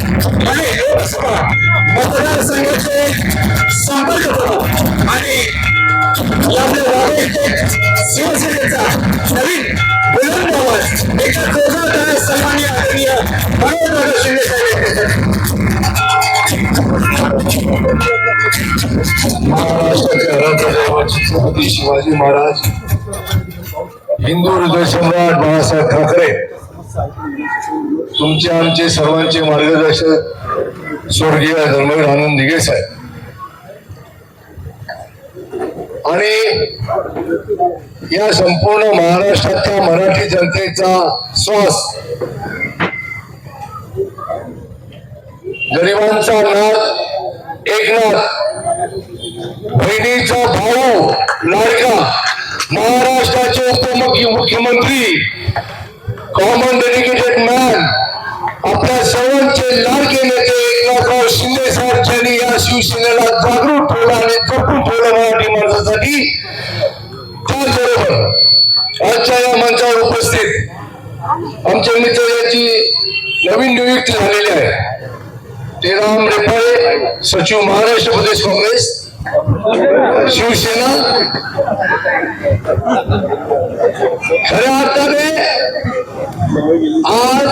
आणि लोकसभा मतदारसंघाचे संपर्क करू आणि शिवसेनेचा नवीन बुलंद आवाज एका सन्मान्य आदरणीय शिंदे साहेब शिवाजी महाराज हिंदू हृदय सम्राट बाळासाहेब ठाकरे तुमचे आमचे सर्वांचे मार्गदर्शक स्वर्गीय धर्मवीर आनंद दिघे साहेब. आणि या संपूर्ण महाराष्ट्राच्या मराठी जनतेचा श्वास गरिबांचा नाथ एकनाथ बहिणीचा भाऊ लाडका महाराष्ट्राचे उपमुख्यमंत्री मुख्यमंत्री कॉमन डेडिकेटेड मॅन सर्वांचे लाडके नेते एकनाथराव शिंदे साहेब यांनी या शिवसेनेला जागृत ठेवलं आणि जपून ठेवलं मराठी माणसासाठी. त्याचबरोबर आजच्या या मंचावर उपस्थित आमच्या मित्र याची नवीन नियुक्ती झालेली आहे. ते राम रेपाळे सचिव महाराष्ट्र प्रदेश काँग्रेस शिवसेना. खऱ्या अर्थाने आज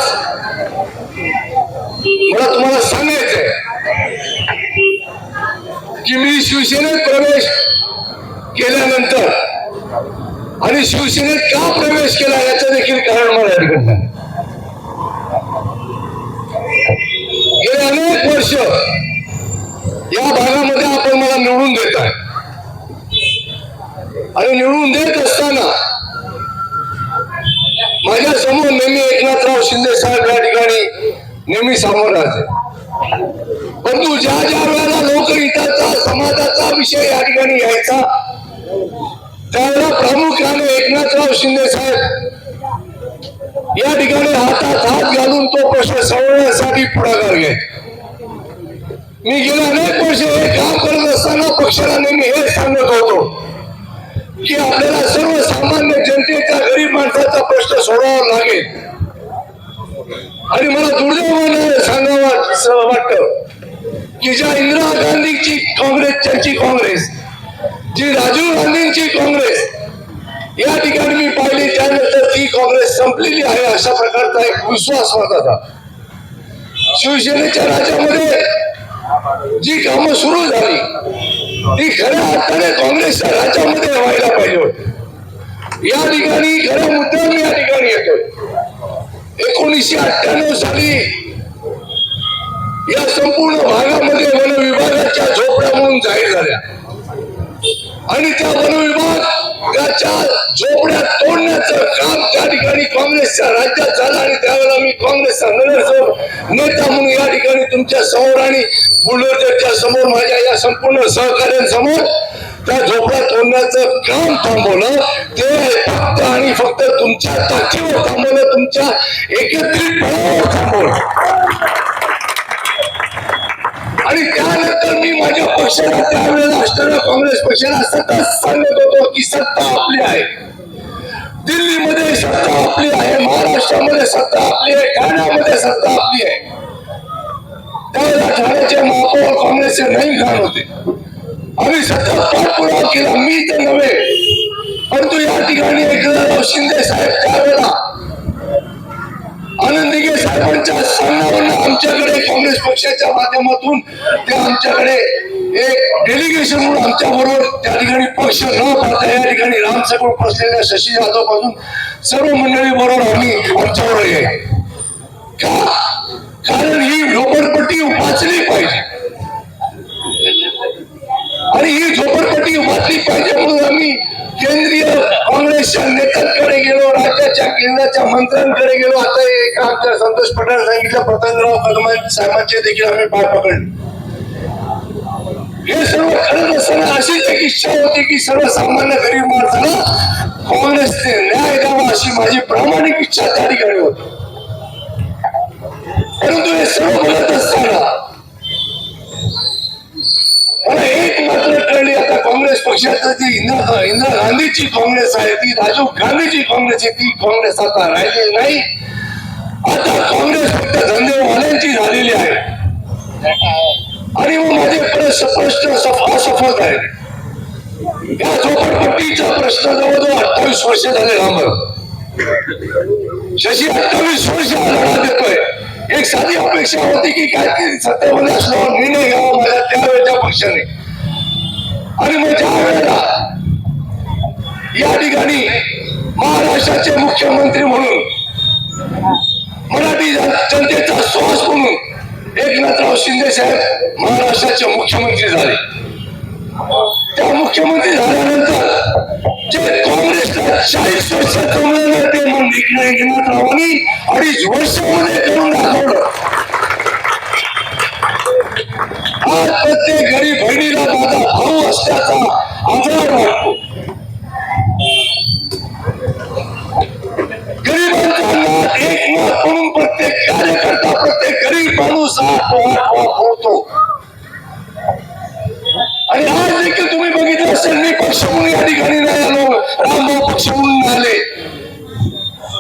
मला तुम्हाला सांगायचंय की मी शिवसेनेत प्रवेश केल्यानंतर आणि शिवसेनेत का प्रवेश केला याचं देखील कारण मला या ठिकाणी गेले अनेक वर्ष या भागामध्ये आपण मला निवडून देत आहे. आणि निवडून देत असताना माझ्यासमोर नेहमी एकनाथराव शिंदे साहेब या ठिकाणी नेहमी समोर राहते. परंतु ज्या ज्या वेळेला लोकहिताचा समाजाचा विषय या ठिकाणी यायचा त्यावेळेला प्रामुख्याने एकनाथराव शिंदे साहेब या ठिकाणी हातात हात घालून तो प्रश्न सोडवण्यासाठी पुढाकार घ्यायचा. मी गेले अनेक वर्ष हे काम करत असताना पक्षाला नेहमी हे सांगत होतो की आपल्याला सर्वसामान्य जनतेचा गरीब माणसाचा प्रश्न सोडावा लागेल. आणि मला दुर्दैवानं सांगावं वाटतं की ज्या इंदिरा गांधीची काँग्रेस त्यांची काँग्रेस जी राजीव गांधींची काँग्रेस या ठिकाणी मी पाहिली त्यानंतर ती काँग्रेस संपलेली आहे अशा प्रकारचा एक विश्वास होता शिवसेनेच्या राज्यामध्ये जी कामं सुरू झाली ती खऱ्या अर्थाने काँग्रेसच्या राज्यामध्ये व्हायला पाहिजे होती. या ठिकाणी खऱ्या मुद्द्यावर या ठिकाणी येतोय. एकोणीसशे अठ्ठ्याण्णव साली या संपूर्ण भागामध्ये वन विभागाच्या झोपड्या म्हणून जाहीर झाल्या. आणि त्या वन विभागाच्या झोपड्या तोडण्याचं काम त्या ठिकाणी काँग्रेसच्या राज्यात झालं आणि त्यावेळेला मी काँग्रेसचा नगरसेवक नेता म्हणून या ठिकाणी तुमच्यासमोर आणि बुलडोजरच्या समोर माझ्या या संपूर्ण सहकार्यांसमोर त्या झोपड्या तोडण्याचं काम थांबवलं. ते फक्त आणि फक्त तुमच्या ताकीवर थांबवलं. तुमच्या एकत्रित थांबवलं. आणि त्यानंतर मी माझ्या पक्षाला त्यावेळेला असताना काँग्रेस पक्षाला सतत सांगत होतो की सत्ता आपली आहे. दिल्लीमध्ये सत्ता आपली आहे महाराष्ट्रामध्ये सत्ता आपली आहे ठाण्यामध्ये सत्ता आपली आहे. त्यावेळेला ठाण्याचे महापौर काँग्रेसचे नाही खान होते. आम्ही सतत पाठपुरावा केला मी तर नव्हे. परंतु या ठिकाणी एकनाथराव शिंदे साहेब त्यावेळेला आनंद साहेबांच्या सांगण्यावरनं आमच्याकडे काँग्रेस पक्षाच्या माध्यमातून ते आमच्याकडे एक डेलिगेशन म्हणून आमच्या बरोबर त्या ठिकाणी पक्ष न पाहता या ठिकाणी रामसगुण बसलेल्या शशी जाधवपासून सर्व मंडळी बरोबर आम्ही आमच्याबरोबर आहे. का? कारण ही झोपडपट्टी वाचली पाहिजे. आणि ही झोपडपट्टी वाचली पाहिजे म्हणून आम्ही केंद्रीय काँग्रेसच्या नेत्यांकडे गेलो राज्याच्या केंद्राच्या मंत्र्यांकडे गेलो. आता एक आमच्या संतोष पटेल सांगितलं पतंगराव कदम साहेबांचे देखील आम्ही पाय पकडले. हे सर्व करत असताना अशीच एक इच्छा होती की सर्वसामान्य गरीब माणसाला काँग्रेसने न्याय द्यावा अशी माझी प्रामाणिक इच्छा त्या ठिकाणी होती. परंतु हे सर्व बोलत असताना मला एक मात्र कळली आता काँग्रेस पक्षात जी इंदिरा इंदिरा गांधीची काँग्रेस आहे ती राजीव गांधीची काँग्रेस आहे ती काँग्रेस आता राहिली नाही. आता काँग्रेस फक्त धंदेवाल्यांची झालेली आहे. आणि मग माझे प्रश्न प्रश्न असफल आहे या झोपडपट्टीचा प्रश्न जवळजवळ अठ्ठावीस वर्ष झाले लांब शशी अठ्ठावीस वर्ष लढा देतोय. एक साधी अपेक्षा होती की काहीतरी सत्तेमध्ये असल्यावर निर्णय घ्यावा माझ्या त्यावेळेच्या पक्षाने. आणि मग ज्या वेळेला या ठिकाणी महाराष्ट्राचे मुख्यमंत्री म्हणून मराठी जनतेचा श्वास म्हणून एकनाथराव शिंदे साहेब महाराष्ट्राचे मुख्यमंत्री झाले. त्या मुख्यमंत्री झाल्यानंतर जे काँग्रेसला चाळीस वर्ष ते अडीच वर्षामध्ये करून दाखवलं. आज प्रत्येक गरीब बहिणीला माझा भाऊ असल्याचा आधार वाटतो. गरीबांच्या एक म्हणून प्रत्येक कार्यकर्ता प्रत्येक गरीब माणूस होतो पक्ष म्हणून या ठिकाणी नाही आलो रामभाऊ पक्ष म्हणून आले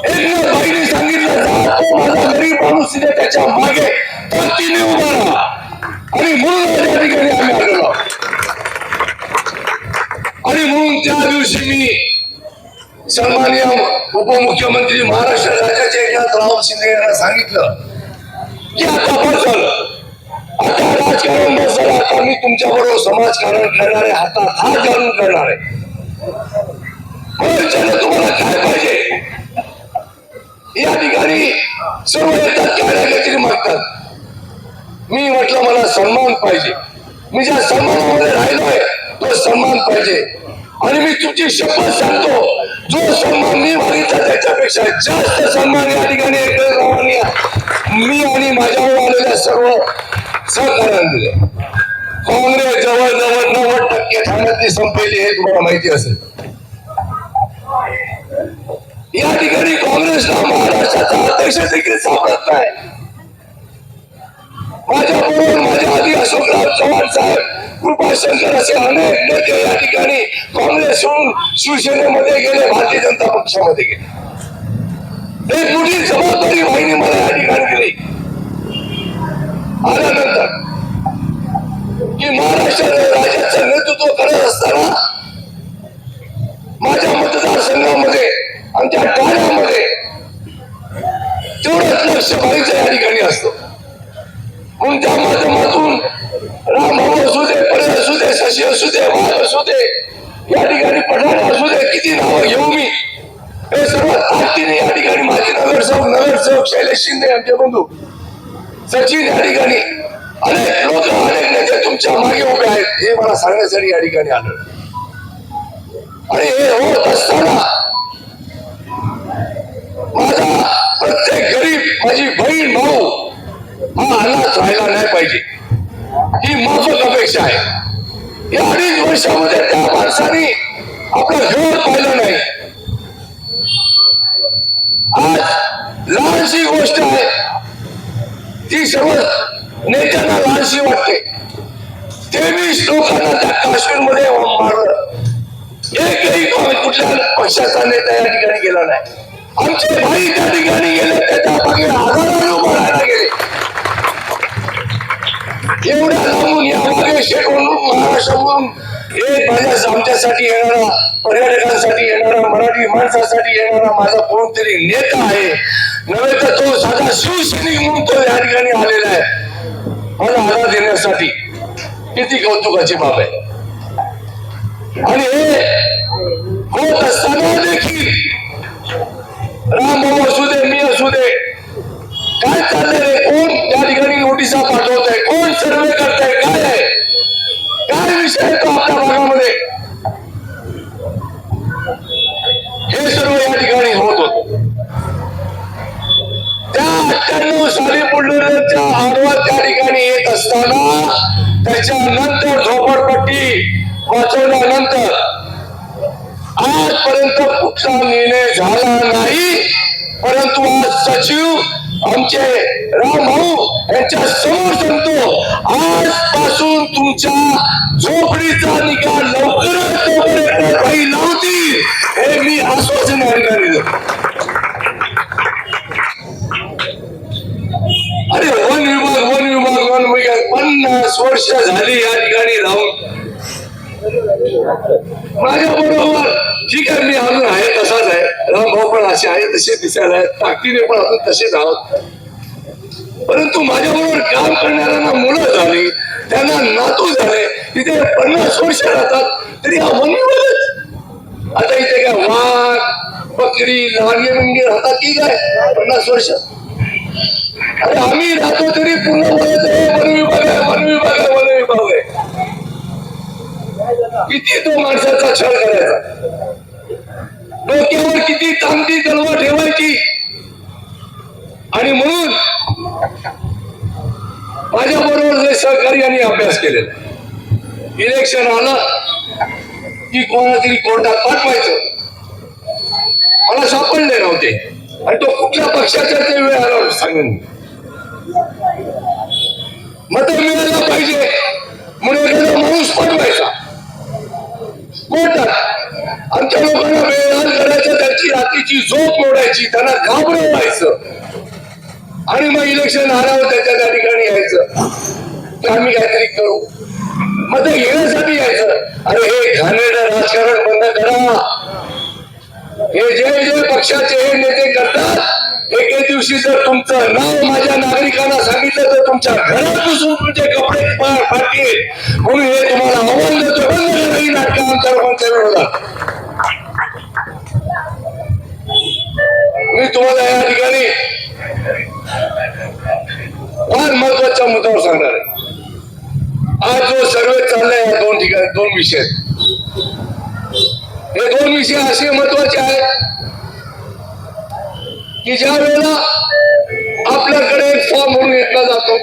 एकनाथ भाईने सांगितलं जा तो माझा गरीब माणूस तिथे त्याच्यामागे. पंक्तीने उभा राहा आणि म्हणून आज या ठिकाणी आम्ही आलेलो आणि म्हणून त्या दिवशी मी सन्माननीय उपमुख्यमंत्री महाराष्ट्र राज्याचे एकनाथराव शिंदे यांना सांगितलं की आता बस झालं. आता राजकारण आम्ही मी तुमच्या बरोबर समाजकारण करणार आहे हातात हात घालून करणार. आहे तुम्हाला काय पाहिजे? या ठिकाणी सर्व येतात काय काहीतरी मागतात मी म्हटलं मला सन्मान पाहिजे. मी ज्या सन्मानामध्ये राहिलोय तो सन्मान पाहिजे. आणि मी तुमची शपथ सांगतो जो सन्मान मी मागितला त्याच्यापेक्षा जास्त सन्मान या ठिकाणी एकनाथरावांनी मी आणि माझ्यावर आलेल्या सर्व सहकार्याने दिले. काँग्रेस जवळजवळ नव्वद टक्के ठाण्यातली संपलेली हे तुम्हाला माहिती असेल. या ठिकाणी काँग्रेसला महाराष्ट्राचा अध्यक्ष देखील सापडत नाही. माझ्या बरोबर माझ्या आधी अशोकराव चव्हाण साहेब कृपाशंकर असे अनेक नेते या ठिकाणी काँग्रेस होऊन शिवसेनेमध्ये गेले भारतीय जनता पक्षामध्ये गेले. एक मोठी जबाबदारी वाहिनी मला या ठिकाणी दिली. आल्यानंतर की महाराष्ट्र राज्याचं नेतृत्व करत असताना माझ्या मतदारसंघामध्ये आमच्या ठाण्यामध्ये तेवढंच लक्ष पाहिजे या ठिकाणी असतो. म्हणून त्या माध्यमातून राम भाऊ असू दे परे असू दे शशी असू दे वाघ असू दे या ठिकाणी पठाण असू दे किती नावं घेऊ मी हे सर्व ताकदीने या ठिकाणी माझे नगरसेवक नगरसेवक शैलेश शिंदे आमचे बंधू सचिन या ठिकाणी अनेक लोक अनेक नेते तुमच्या मागे उभे आहेत. हे मला सांगण्यासाठी या ठिकाणी आलं. आणि हे होत असताना माझा प्रत्येक गरीब माझी बहीण भाऊ हा अनाथ राहायला नाही पाहिजे. ही माफक अपेक्षा आहे. या अडीच वर्षामध्ये त्या माणसाने आपलं घर पाहिलं नाही. आज लहानशी गोष्ट आहे. ती सर्व नेत्यांना लहानशी वाटते. तेवीस लोकांना त्या काश्मीरमध्ये मारलं. एकही कुठल्या पक्षाचा नेता या ठिकाणी गेला नाही. आमचे भाई त्या ठिकाणी गेले त्याच्यामागे हजाराने उभं राहायला गेले. एवढ्या लांबून या मागे शेकडून महाराष्ट्रातून एक माझ्या आमच्यासाठी येणारा पर्यटकांसाठी येणारा मराठी माणसासाठी येणारा माझा कोणतरी नेता आहे. नव्हे तर तो साधा शिवसैनिक म्हणून तो या ठिकाणी आलेला आहे. मला आधार देण्यासाठी. किती कौतुकाची बाब आहे. आणि हे होत असताना देखील राम भाऊ असू दे मी असू दे. काय चाललंय कोण त्या ठिकाणी नोटिसा पाठवत आहे कोण सर्वे करताय? काय आहे? काय विषय आहे तो आपल्या भागामध्ये? हे सर्व या ठिकाणी सत्त्याण्णव साली बुलढाण्याच्या आडवा त्या ठिकाणी येत असताना त्याच्यानंतर झोपडपट्टी वाचवल्यानंतर आजपर्यंत कुठला निर्णय झाला नाही. परंतु आज सचिव आमचे राम भाऊ यांच्या समोर सांगतो आजपासून तुमच्या झोपडीचा निकाल लवकरच लवकर काही लावतील हे मी आश्वासन या पन्नास वर्ष झाली या ठिकाणी राहून. माझ्या बरोबर ठीक आहे मी अजून आहे तसाच आहे. राम भाऊ पण असे आहे तसे दिसायला आहेत. ताकदीने पण अजून तसेच आहोत. परंतु माझ्या बरोबर काम करणाऱ्यांना मुलं झाली त्यांना नातू झाले तिथे पन्नास वर्ष राहतात तरी हा वनविभागच आता इथे काय वाघ बकरी लहानगे मुंगे राहतात की काय? पन्नास वर्ष. अरे आम्ही राहतो तरी पूर्ण आहे वन विभाग आहे वन विभाग आहे वन विभाग आहे किती तो माणसाचा छळ करायचा. डोक्यावर किती तांबडी तलवार ठेवायची. आणि म्हणून माझ्या बरोबर जे सहकारी यांनी अभ्यास केलेला इलेक्शन आलं की कोणातरी तरी कोर्टात पाठवायचं. मला सापडले नव्हते. आणि तो कुठल्या पक्षाचा ते वेळ आला सांगेन. मत मिळायला पाहिजे म्हणून एखादा माणूस पाठवायचा कोणतात आमच्या लोकांना वेळ करायचं त्यांची रात्रीची झोप मोडायची त्यांना घाबरवायचं. आणि मग इलेक्शन आल्यावर त्याच्या त्या ठिकाणी यायचं. तर आम्ही काहीतरी करू. मग ते घेण्यासाठी यायचं. अरे हे घाणेरडं राजकारण बंद करा. हे जे जे पक्षाचे हे नेते करतात एके दिवशी जर तुमचं नाव माझ्या नागरिकांना सांगितलं तर तुमच्या घरात तुमचे कपडे पा- फाटतील. म्हणून हे तुम्हाला आव्हान देतो. बंद करा ही नाटकं आमच्या लोकांच्या विरोधात. मी तुम्हाला या ठिकाणी फार महत्त्वाच्या मुद्द्यावर सांगणार आहे. आज जो सर्वे चाललाय या दोन ठिकाणी दोन विषय विषय असे महत्त्वाचे आहेत की ज्या वेळेला आपल्याकडे एक फॉर्म म्हणून घेतला जातो.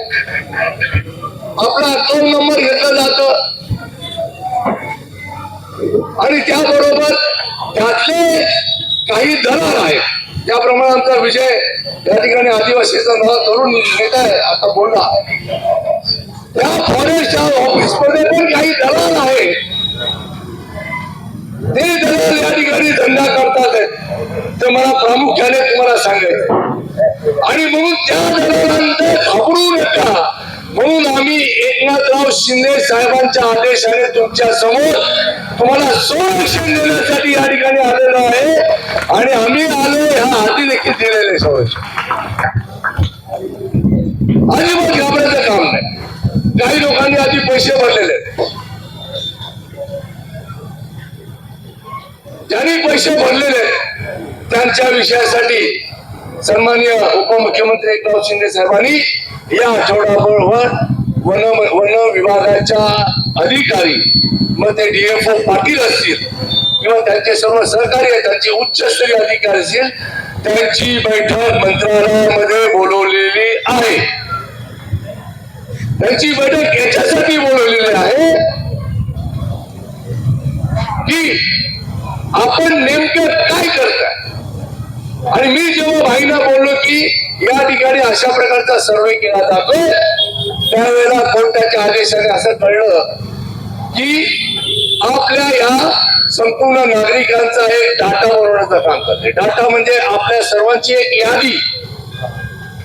आपला अकाउंट नंबर घेतला जातो. आणि त्याबरोबर त्यातले काही दलाल आहेत. त्याप्रमाणे आमचा विजय या ठिकाणी आदिवासीचा नवा तरुण नेता आहे आता बोलला. त्या फॉरेस्टच्या ऑफिसमध्ये पण काही दलाल आहेत. ते दलाल या ठिकाणी धंदा करतात ते मला प्रामुख्याने तुम्हाला सांगायचं आणि म्हणून त्या दलालांना घाबरू नका. म्हणून आम्ही एकनाथराव शिंदे साहेबांच्या आदेशाने तुमच्यासमोर तुम्हाला संरक्षण देण्यासाठी या ठिकाणी आलेलो आहे. आणि आम्ही आलो ह्या हाती देखील दिलेले संरक्षण. अजिबात घाबरायचं काम नाही. काही लोकांनी आधी पैसे भरलेले ज्यांनी पैसे भरलेले त्यांच्या विषयासाठी सन्माननीय उपमुख्यमंत्री एकनाथ शिंदे साहेबांनी या आठवड्याबरोबर वन वन विभागाच्या अधिकारी मग ते डीएफओ पाटील असतील किंवा त्यांचे सर्व सहकारी आहेत त्यांचे उच्चस्तरीय अधिकारी असतील त्यांची बैठक मंत्रालयामध्ये बोलवलेली आहे. त्यांची बैठक याच्यासाठी बोलवलेली आहे की आपण नेमकं काय करताय? आणि मी जेव्हा भाईना बोललो की या ठिकाणी अशा प्रकारचा सर्वे केला जातो त्यावेळेला कोर्टाच्या आदेशाने असं कळलं की आपल्या या संपूर्ण नागरिकांचा एक डाटा बनवण्याचं काम करते डाटा म्हणजे आपल्या सर्वांची एक यादी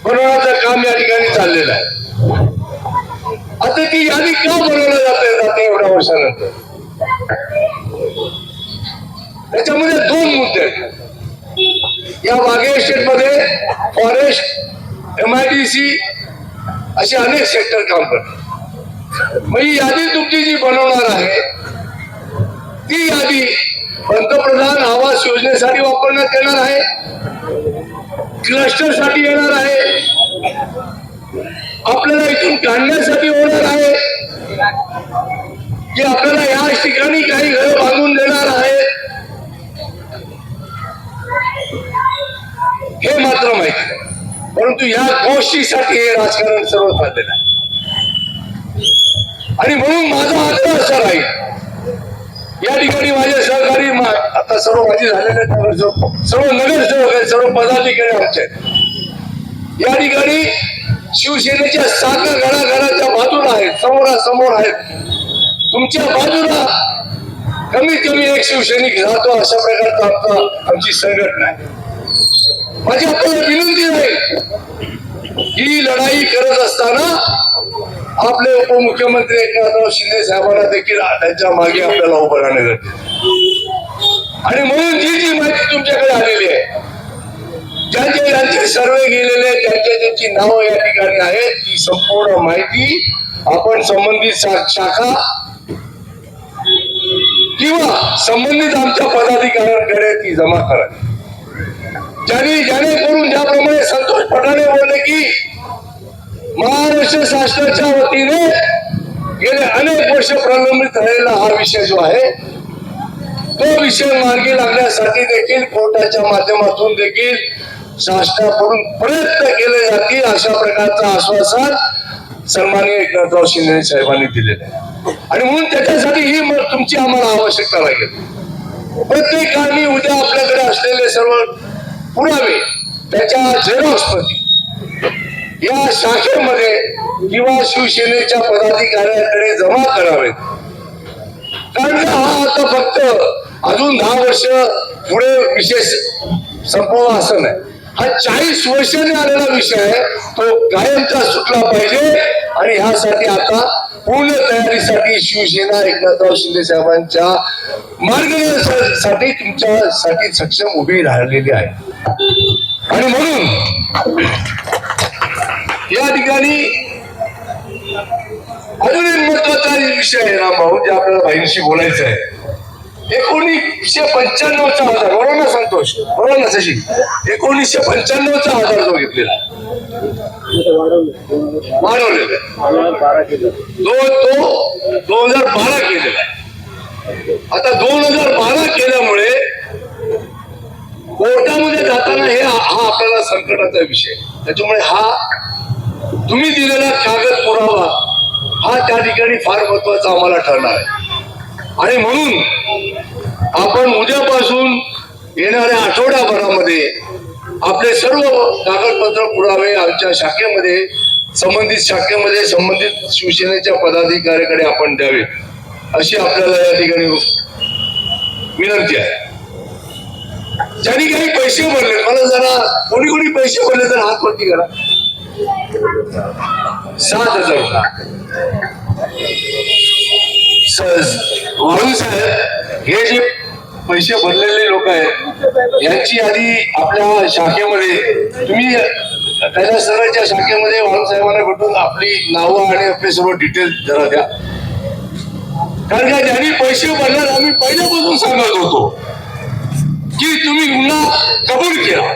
बनवण्याचं काम या ठिकाणी चाललेलं आहे. आता ती यादी का बनवल्या जाते जाते एवढ्या वर्षानंतर? त्याच्यामध्ये दोन मुद्दे आहेत. या वाघे स्टेटमध्ये forest M I D C असे अनेक सेक्टर काम करतात. मग ही यादी तुमची जी बनवणार आहे ती यादी पंतप्रधान आवास योजनेसाठी वापरण्यात येणार आहे क्लस्टरसाठी येणार आहे आपल्याला इथून काढण्यासाठी होणार आहे की आपल्याला याच ठिकाणी काही घर बांधून देणार आहे हे मात्र माहिती परंतु या गोष्टीसाठी हे राजकारण सर्व चाललेलं आहे. आणि म्हणून माझा आग्रह असा राहील या ठिकाणी माझे सहकारी मा- आता सर्व माझे झालेले सर्व नगरसेवक आहेत सर्व पदाधिकारी आमचे आहेत. या ठिकाणी शिवसेनेच्या साखर घराघराच्या बाजूला आहेत समोरासमोर आहेत. तुमच्या बाजूला कमीत कमी एक शिवसैनिक राहतो अशा प्रकारचा आमचा आमची संघटना आहे. माझी आपल्याला विनंती आहे ही लढाई करत असताना आपले उपमुख्यमंत्री एकनाथराव शिंदे साहेबांना देखील त्यांच्या मागे आपल्याला उभं राहणे आणि म्हणून जी जी माहिती तुमच्याकडे आलेली आहे ज्यांचे ज्यांचे सर्वे गेलेले ज्यांच्या ज्यांची नावं या ठिकाणी आहेत ती संपूर्ण माहिती आपण संबंधित शाखा किंवा संबंधित आमच्या पदाधिकाऱ्यांकडे ती जमा करावी. ज्यांनी जेणेकरून ज्याप्रमाणे संतोष पठाणे बोलले की महाराष्ट्र शासनाच्या वतीने गेले अनेक वर्ष प्रलंबित राहिलेला हा विषय जो आहे तो विषय मार्गी लागण्यासाठी देखील कोर्टाच्या माध्यमातून देखील शासनाकडून प्रयत्न केले जातील अशा प्रकारचं आश्वासन सन्माननीय एकनाथराव शिंदे साहेबांनी दिलेलं आहे. आणि म्हणून त्याच्यासाठी ही मग तुमची आम्हाला आवश्यकता लागेल प्रत्येकाने उद्या आपल्याकडे असलेले सर्व पुरावे त्याच्या झेरॉक्स प्रती या शाखेमध्ये किंवा शिवसेनेच्या पदाधिकाऱ्यांकडे जमा करावेत. कारण हा आता फक्त अजून दहा वर्ष पुढे विशेष संपवा असं नाही. हा चाळीस वर्षाने आलेला विषय आहे. तो कायमचा सुटला पाहिजे. आणि ह्यासाठी आता पूर्ण तयारीसाठी शिवसेना एकनाथराव शिंदे साहेबांच्या मार्गदर्शनासाठी तुमच्यासाठी सक्षम उभी राहिलेली आहे. आणि म्हणून या ठिकाणी अजून एक महत्त्वाचा विषय आहे राम भाऊ जे आपल्याला बाईंशी बोलायचं आहे. एकोणीसशे पंच्याण्णवचा आधार बरोबर ना संतोष? बरोबर ना शशी? एकोणीसशे पंच्याण्णवचा आधार जो घेतलेला. वाढवलेला. आहे. तो दोन हजार बारा केलेला. आहे आता दोन हजार बारा केल्यामुळे कोर्टामध्ये जाताना हे हा आपल्याला संकटाचा विषय. त्याच्यामुळे हा तुम्ही दिलेला कागद पुरावा हा त्या ठिकाणी फार महत्त्वाचा आम्हाला ठरणार आहे. आणि म्हणून आपण उद्यापासून येणाऱ्या आठवड्याभरामध्ये आपले सर्व कागदपत्र पुरावे आमच्या शाखेमध्ये संबंधित शाखेमध्ये संबंधित शिवसेनेच्या पदाधिकाऱ्याकडे आपण द्यावे अशी आपल्याला या ठिकाणी विनंती आहे. ज्यांनी काही पैसे भरले मला जरा कोणी कोणी पैसे भरले तर हात वरती करा. सात हजार वाळू साहेब हे जे पैसे भरलेले लोक आहेत यांची यादी आपल्या शाखेमध्ये तुम्ही त्याच्या सरांच्या शाखेमध्ये वाळू साहेबांना भेटून आपली नावं आणि आपले सर्व डिटेल जरा द्या. कारण का ज्यांनी पैसे भरणार आम्ही पहिल्यापासून सांगत होतो की तुम्ही गुन्हा कबूल केला.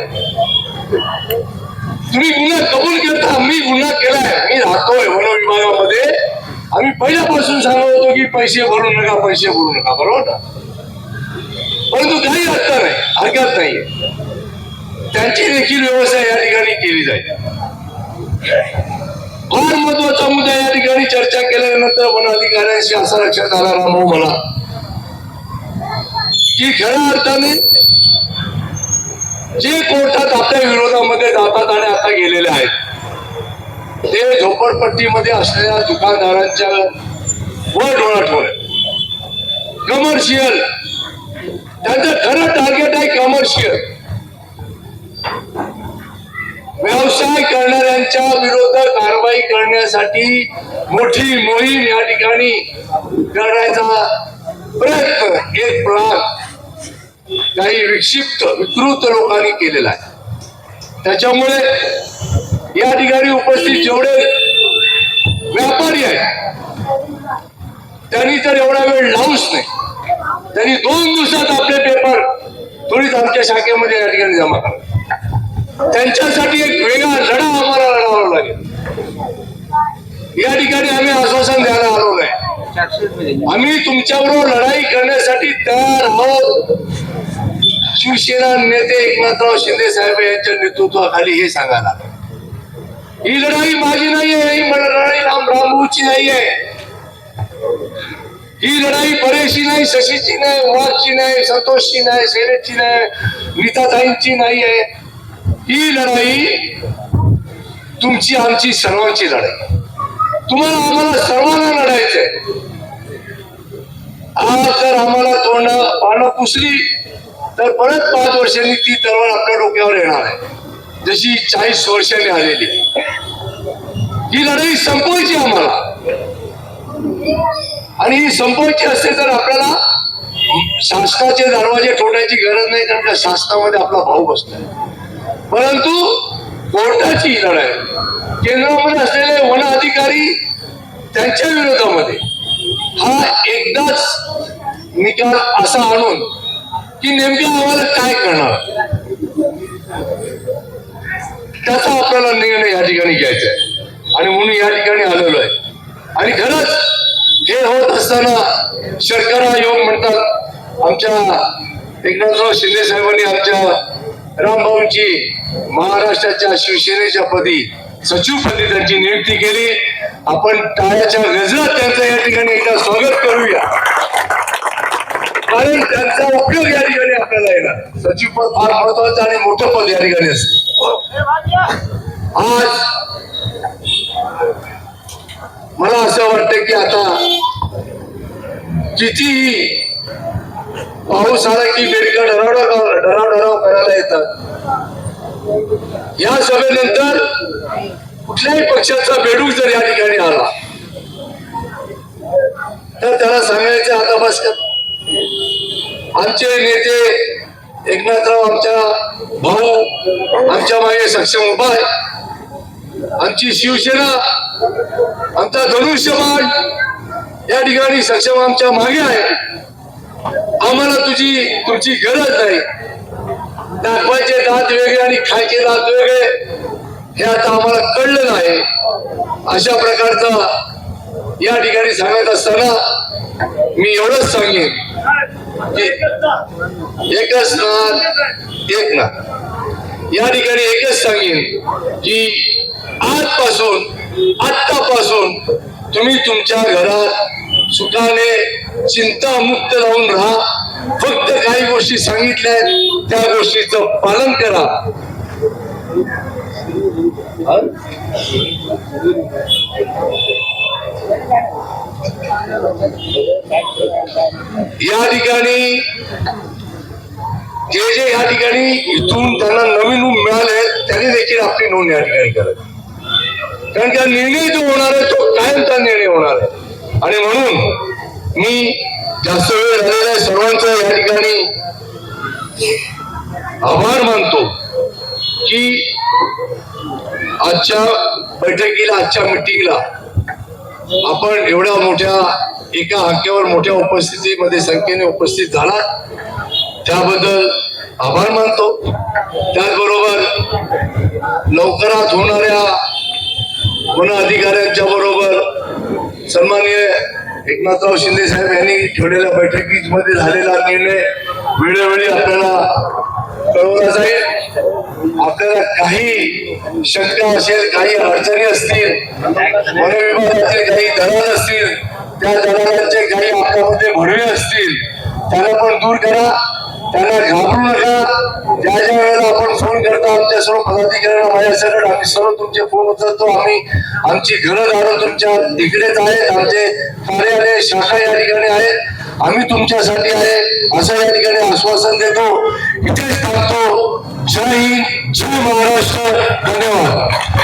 तुम्ही गुन्हा कबूल केला मी गुन्हा केलाय मी राहतोय वन विभागामध्ये आम्ही पहिल्यापासून सांगत होतो की पैसे भरू नका पैसे भरू नका बरोबर ना? परंतु काही अर्थ नाही हरकत नाहीये. त्यांची देखील व्यवस्था या ठिकाणी केली जाईल. फार महत्त्वाचा मुद्दा या ठिकाणी चर्चा केल्यानंतर वन अधिकाऱ्यांशी असा लक्षात आला रामभाऊ मला की खऱ्या अर्थाने जे कोर्टात आपल्या विरोधामध्ये जातात आणि आता गेलेले आहेत ते झोपडपट्टीमध्ये असलेल्या दुकानदारांच्या वर डोळा कमर्शियल त्यांचं खरं टार्गेट आहे कमर्शियल व्यवसाय करणाऱ्यांच्या विरोधात कारवाई करण्यासाठी मोठी मोहीम या ठिकाणी करण्याचा प्रयत्न एक प्रकार काही विक्षिप्त विकृत लोकांनी केलेला आहे. त्याच्यामुळे या ठिकाणी उपस्थित जेवढे व्यापारी आहेत त्यांनी तर एवढा वेळ लावूच नाही. त्यांनी दोन दिवसात आपले पेपर थोडीच आमच्या शाखेमध्ये या ठिकाणी जमा करा. त्यांच्यासाठी एक वेगळा लढा आम्हाला लढावा लागेल. या ठिकाणी आम्ही आश्वासन द्यायला आलो नाही. आम्ही तुमच्याबरोबर लढाई करण्यासाठी तयार आहोत. शिवसेना नेते एकनाथराव शिंदे साहेब यांच्या नेतृत्वाखाली हे सांगायला ही लढाई माझी नाहीये ही लढाई राम रामभाऊची नाहीये. ही लढाई परेशी नाही शशीची नाही उमाची नाही संतोषची नाही शैलेशची नाही नीताताईंची नाहीये. ही लढाई तुमची आमची सर्वांची लढाई. तुम्हाला आम्हाला सर्वांना लढायचंय. आज जर आम्हाला तोंड पानं पुसली तर परत पाच वर्षांनी ती तलवार आपल्या डोक्यावर येणार आहे. जशी चाळीस वर्षांनी आलेली. ही लढाई संपवायची आम्हाला. आणि ही संपवायची असते तर आपल्याला शासनाचे दरवाजे ठोठायची गरज नाही कारण त्या शासनामध्ये आपला भाऊ बसतो परंतु कोर्टाची ही लढाई केंद्रामध्ये असलेले वन अधिकारी त्यांच्या विरोधामध्ये हा एकदाच निकाल असा आणून की नेमक्या आम्हाला काय करणार? त्याचा आपल्याला निर्णय या ठिकाणी घ्यायचा आहे. आणि म्हणून या ठिकाणी आलेलो आहे. आणि खरंच हे होत असताना शर्करा योग म्हणतात. आमच्या एकनाथराव शिंदे साहेबांनी आमच्या रामभाऊंची महाराष्ट्राच्या शिवसेनेच्या पदी सचिवपदी त्यांची नियुक्ती केली. आपण टाळ्याच्या गजरात त्यांचं या ठिकाणी एकदा स्वागत करूया. कारण त्यांचा उपयोग या ठिकाणी आपल्याला येणार. सचिव पद फार महत्वाचं आणि मोठं पद या ठिकाणी असतं. आज मला असं वाटतं की आता कितीही पाऊस आला की बेडका डराव डराव करायला येतात. या सभेनंतर कुठल्याही पक्षाचा बेडूक जर या ठिकाणी आला तर त्याला सांगायचं आता बस आमचे नेते एकनाथराव आमच्या भाऊ आमच्या मागे सक्षम उभा आहे. आमची शिवसेना आमचा धनुष्यबाण या ठिकाणी सक्षम आमच्या मागे आहे. आम्हाला तुझी तुमची गरज नाही. दाखवायचे दात वेगळे आणि खायचे दात वेगळे हे आता आम्हाला कळलं नाही. अशा प्रकारचा या ठिकाणी सांगत असताना मी एवढंच सांगेन की एकच नाथ एक ना. या ठिकाणी एकच सांगेन की आजपासून आत्तापासून तुम्ही तुमच्या घरात सुखाने चिंतामुक्त राहून राहा. फक्त काही गोष्टी सांगितल्या आहेत त्या गोष्टीचं पालन करा. या ठिकाणी जे जे या ठिकाणी इथून त्यांना नवीन मिळाले त्यांनी देखील आपली नोंद या ठिकाणी करावी कारण त्या निर्णय जो होणार आहे तो कायमचा निर्णय होणार आहे. आणि म्हणून मी जास्त वेळ झालेला आहे सर्वांचा या ठिकाणी. आभार मानतो की आजच्या बैठकीला आजच्या मिटिंगला आपण एवढ्या मोठ्या एका हाक्यावर मोठ्या उपस्थितीमध्ये संख्येने उपस्थित झाला त्याबद्दल आभार मानतो. त्याचबरोबर लवकरात होणाऱ्या वन अधिकाऱ्यांच्या बरोबर सन्माननीय एकनाथराव शिंदे साहेब यांनी ठेवलेल्या बैठकीमध्ये झालेला निर्णय वेळोवेळी आपल्याला जाईल. आपल्याला काही शंका असेल काही अडचणी असतील वन काही दलाल असतील त्या दलालांचे काही आपल्यामध्ये भडवे असतील त्यांना पण दूर करा. त्यांना घाबरू नका. ज्या ज्या वेळेला आपण फोन करता आमच्या सर्व पदाधिकाऱ्यांना माझ्यासकट आम्ही सर्व तुमचे फोन उचलतो. आम्ही आमची घरं दारं तुमच्या इकडेच आहेत. आमचे कार्यालय शाखा या ठिकाणी आहेत. आम्ही तुमच्यासाठी आहे असं या ठिकाणी आश्वासन देतो. इथेच थांबतो. जय हिंद जय महाराष्ट्र. धन्यवाद.